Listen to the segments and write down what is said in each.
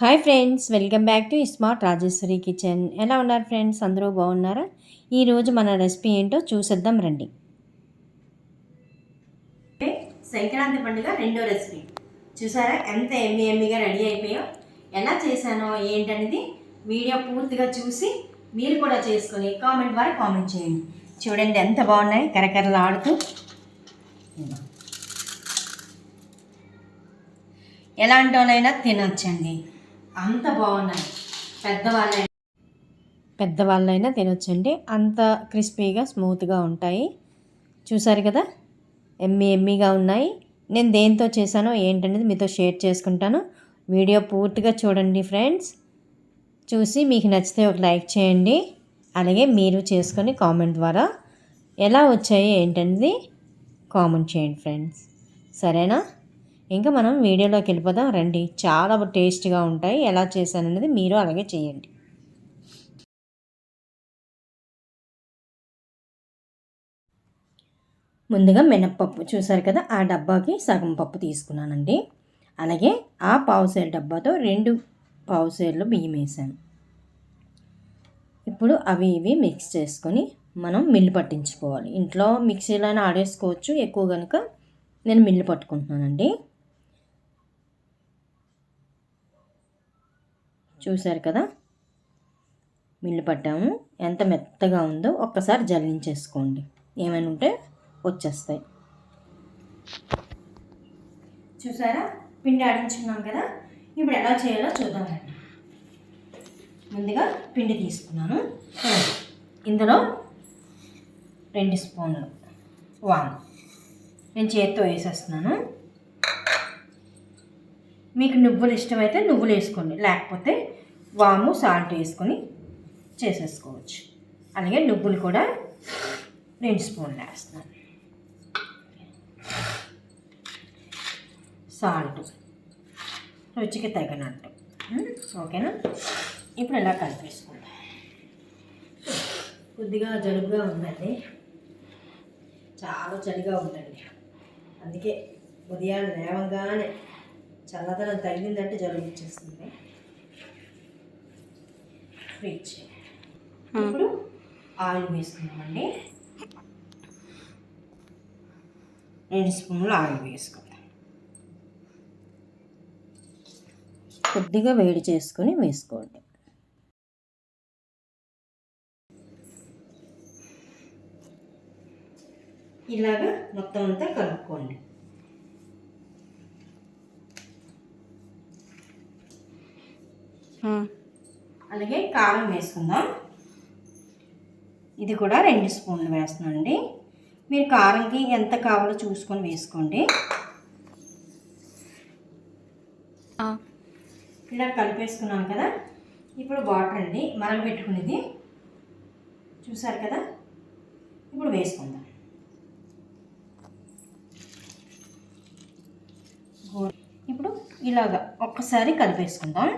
Hi friends welcome back to smart Rajeswari kitchen. ఎలా ఉన్నారు friends? అందరూ బాగున్నారా? ఈరోజు మన రెసిపీ ఏంటో చూసేద్దాం రండి. సంక్రాంతి పండుగ రెండో రెసిపీ. చూసారా ఎంత ఎమ్మి ఎమ్మిగా రెడీ అయిపోయో ఎలా చేశానో ఏంటనేది వీడియో పూర్తిగా చూసి మీరు కూడా చేసుకొని కామెంట్ ద్వారా కామెంట్ చేయండి. చూడండి ఎంత బాగున్నాయి కరకరలు ఆడుతూ ఎలాంటి వాళ్ళైనా తినొచ్చండి. అంత బాగున్నాయి. పెద్దవాళ్ళైనా. పెద్దవాళ్ళైనా తినొచ్చండి. అంత క్రిస్పీగా స్మూత్గా ఉంటాయి. చూసారు కదా? ఎమ్మి ఎమ్మిగా ఉన్నాయి. నేను దేంతో చేశానో ఏంటనేది మీతో షేర్ చేసుకుంటాను. వీడియో పూర్తిగా చూడండి ఫ్రెండ్స్. చూసి మీకు నచ్చితే ఒక లైక్ చేయండి. అలాగే మీరు చేసుకొని కామెంట్ ద్వారా ఎలా వచ్చాయి ఏంటనేది కామెంట్ చేయండి ఫ్రెండ్స్. సరేనా? ఇంకా మనం వీడియోలోకి వెళ్ళిపోదాం. రండి. చాలా టేస్ట్గా ఉంటాయి. ఎలా చేశాను అనేది మీరు అలాగే చేయండి. ముందుగా మినప్పప్పు. చూసారు కదా ఆ డబ్బాకి సగం పప్పు తీసుకున్నానండి. అలాగే ఆ పావుసేరు డబ్బాతో రెండు పావుసేర్లు బియ్యం వేసాను. ఇప్పుడు అవి ఇవి మిక్స్ చేసుకొని మనం మిల్లు పట్టించుకోవాలి. ఇంట్లో మిక్సీలో ఆడేసుకోవచ్చు. ఎక్కువ కనుక నేను మిల్లు పట్టుకుంటున్నానండి. చూశారు కదా? మిల్లు పట్టాము. ఎంత మెత్తగా ఉందో ఒక్కసారి జల్లించేసుకోండి. ఏమైనా ఉంటే వచ్చేస్తాయి. చూసారా? పిండి ఆడించుకున్నాం కదా? ఇప్పుడు ఎలా చేయాలో చూద్దాం ముందుగా పిండి తీసుకున్నాను. ఇందులో రెండు స్పూన్లు వాము. నేను చేత్తో వేసేస్తున్నాను. మీకు నువ్వులు ఇష్టమైతే నువ్వులు వేసుకోండి. లేకపోతే వాము సాల్ట్ వేసుకొని చేసేసుకోవచ్చు. అలాగే నువ్వులు కూడా రెండు స్పూన్లు వేస్తున్నాను సాల్ట్. రుచికి తగినట్టు. ఓకేనా? ఇప్పుడు ఇలా కలిపేసుకుందాం. కొద్దిగా జలుబుగా ఉందండి. చాలా చలిగా ఉందండి. అందుకే ఉదయాన్నే లేవగానే చల్లదనం తగిలిందంటే జలుబు వచ్చేస్తుంది. ఫ్రిడ్జ్ ఇప్పుడు ఆయిల్ వేసుకున్నామండి రెండు స్పూన్లు ఆయిల్ వేసుకుందాం. కొద్దిగా వేడి చేసుకొని వేసుకోండి. ఇలాగా మొత్తం అంతా కలుపుకోండి. అలాగే కారం వేసుకుందాం. ఇది కూడా రెండు స్పూన్లు వేస్తున్నానండి. మీరు కారంకి ఎంత కావాలో చూసుకొని వేసుకోండి. ఇలా కలిపేసుకున్నాం కదా. ఇప్పుడు వాటర్ అండి మనం పెట్టుకునేది చూసారు కదా? ఇప్పుడు వేసుకుందాం. ఇప్పుడు ఇలాగా ఒక్కసారి కలిపేసుకుందాం.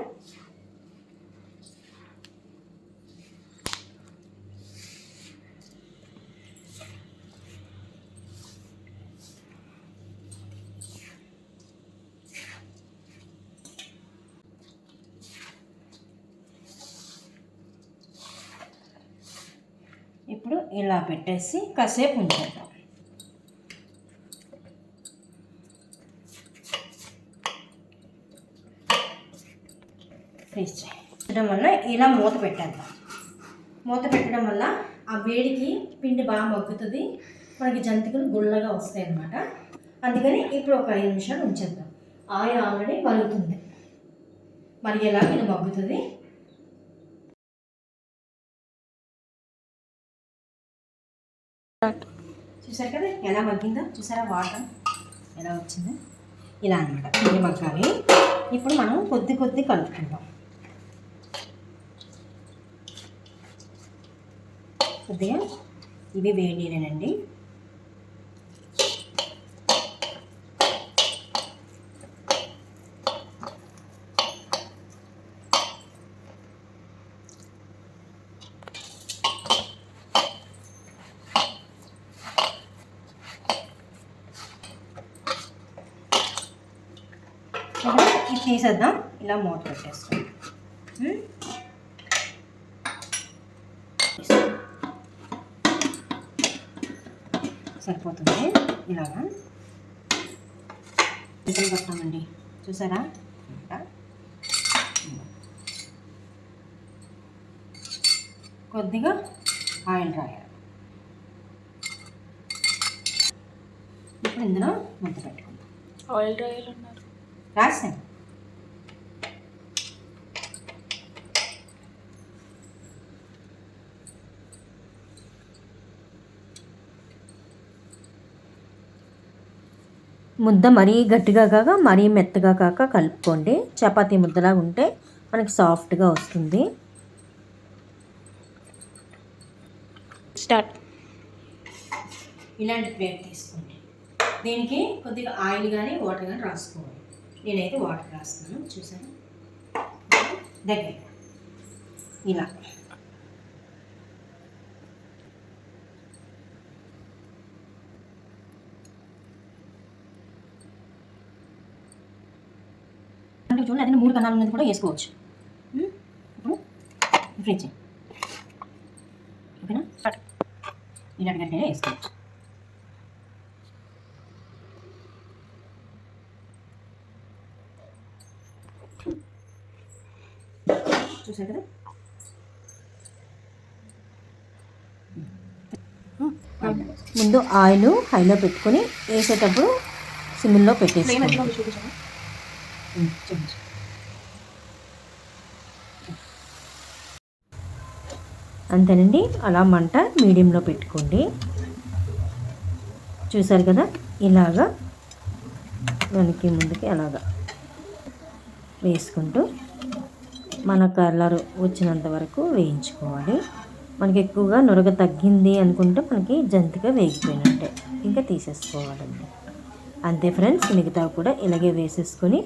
ఇప్పుడు ఇలా పెట్టేసి కాసేపు ఉంచేద్దాం. ఫ్రీజ్ చేయడం వల్ల ఇలా మూత పెట్టేద్దాం. మూత పెట్టడం వల్ల ఆ వేడికి పిండి బాగా మగ్గుతుంది. మనకి జంతికలు గుళ్ళగా వస్తాయి అన్నమాట అందుకని ఇప్పుడు ఒక ఐదు నిమిషాలు ఉంచేద్దాం. ఆయిల్ ఆల్రెడీ మరుగుతుంది. మరిగేలా ఇది మగ్గుతుంది. చూసారు కదా? ఎలా మగ్గిందో? చూసారా? వాటర్ ఎలా వచ్చిందో? ఇలా అనమాట ఇది మగ్గాలి. ఇప్పుడు మనం కొద్ది కొద్ది కలుపుకుంటాం కొద్దిగా ఇవి వేడి నీళ్ళనండి. ఇది తీసేద్దాం. ఇలా మూత పెట్టేస్తాం. సరిపోతుంది. ఇలాగా. ముక్కలు కొట్టామండి చూసారా? కొద్దిగా ఆయిల్ రాయాలి. ఇప్పుడు ఇందులో ముద్ద పెట్టుకుందాం. ఆయిల్ రాయాలన్నారు. ఉన్నారు రాసాను ముద్ద మరీ గట్టిగా కాక మరీ మెత్తగా కాక కలుపుకోండి. చపాతీ ముద్దలా ఉంటే మనకి సాఫ్ట్గా వస్తుంది. స్టార్ట్. ఇలాంటి ప్లేట్ తీసుకోండి. దీనికి కొద్దిగా ఆయిల్ కానీ వాటర్ కానీ రాసుకోవాలి. నేనైతే వాటర్ రాస్తున్నాను చూసాను దగ్గర ఇలా. అంటే చూడండి అదే మూడు కణాలు ఉన్నది కూడా వేసుకోవచ్చు. ఇప్పుడు ఫ్రిడ్జ్. ఓకేనా? ఇలాంటి గంటే వేసుకోవచ్చు. చూసారు కదా? ముందు ఆయిల్ హైలో పెట్టుకొని వేసేటప్పుడు సిమ్లో పెట్టేసుకోండి. చూపించు. అంతేనండి. అలా మంట మీడియంలో పెట్టుకోండి. చూసారు కదా? ఇలాగా వెనక్కి ముందుకి అలాగా వేసుకుంటూ మన కలర్ వచ్చినంత వరకు వేయించుకోవాలి. మనకి ఎక్కువగా నురగ తగ్గింది అనుకుంటే మనకి జంతిగా వేగిపోయినట్టే. ఇంకా తీసేసుకోవాలండి. అంతే ఫ్రెండ్స్ మిగతా కూడా ఇలాగే వేసేసుకొని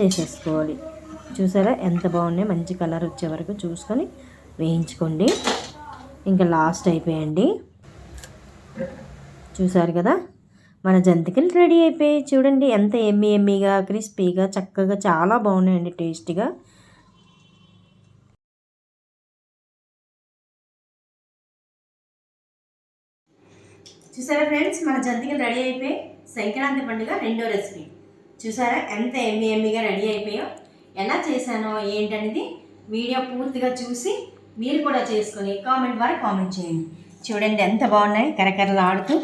చేసేసుకోవాలి. చూసారా ఎంత బాగున్నాయి? మంచి కలర్ వచ్చే వరకు చూసుకొని వేయించుకోండి. ఇంకా లాస్ట్ అయిపోయండి. చూసారు కదా? మన జంతికలు రెడీ అయిపోయాయి. చూడండి ఎంత ఎమ్మి ఎమ్మిగా క్రిస్పీగా చక్కగా చాలా బాగున్నాయండి టేస్టీగా. చూసారా ఫ్రెండ్స్? మన జంతికలు రెడీ అయిపోయి సంక్రాంతి పండుగ రెండో రెసిపీ. చూసారా ఎంత ఎమ్మి ఎమ్మిగా రెడీ అయిపోయో ఎలా చేశానో ఏంటనేది వీడియో పూర్తిగా చూసి మీరు కూడా చేసుకొని కామెంట్ ద్వారా కామెంట్ చేయండి. చూడండి ఎంత బాగున్నాయి కరకరలు ఆడుతూ.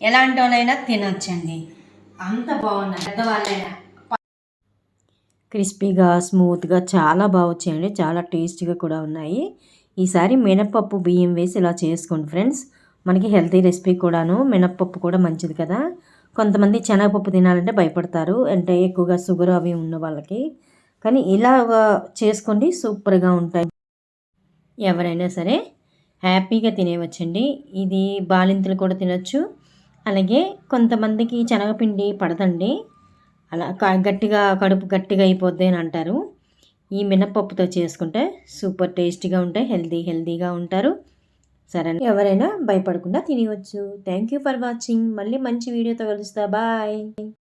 ఎలాంటి వాళ్ళైనా తినొచ్చండి. అంత బాగున్నాయి పెద్దవాళ్ళైనా. క్రిస్పీగా స్మూత్గా చాలా బాగా వచ్చాయండి. చాలా టేస్టీగా కూడా ఉన్నాయి. ఈసారి మినప్పప్పు బియ్యం వేసి ఇలా చేసుకోండి ఫ్రెండ్స్. మనకి హెల్తీ రెసిపీ కూడాను మినప్పప్పు కూడా మంచిది కదా. కొంతమంది శనగపప్పు తినాలంటే భయపడతారు అంటే ఎక్కువగా షుగర్ అవి ఉన్న వాళ్ళకి. కానీ ఇలా చేసుకోండి సూపర్గా ఉంటాయి. ఎవరైనా సరే హ్యాపీగా తినేవచ్చండి ఇది బాలింతలు కూడా తినొచ్చు. అలాగే కొంతమందికి శనగపిండి పడదండి. అలా గట్టిగా కడుపు గట్టిగా అయిపోద్ది అని అంటారు. ఈ మినపప్పుతో చేసుకుంటే సూపర్ టేస్టీగా ఉంటాయి హెల్తీ హెల్తీగా ఉంటారు. సరే ఎవరైనా భయపడకుండా తినవచ్చు థ్యాంక్ యూ ఫర్ వాచింగ్ మళ్ళీ మంచి వీడియోతో కలుస్తా. బాయ్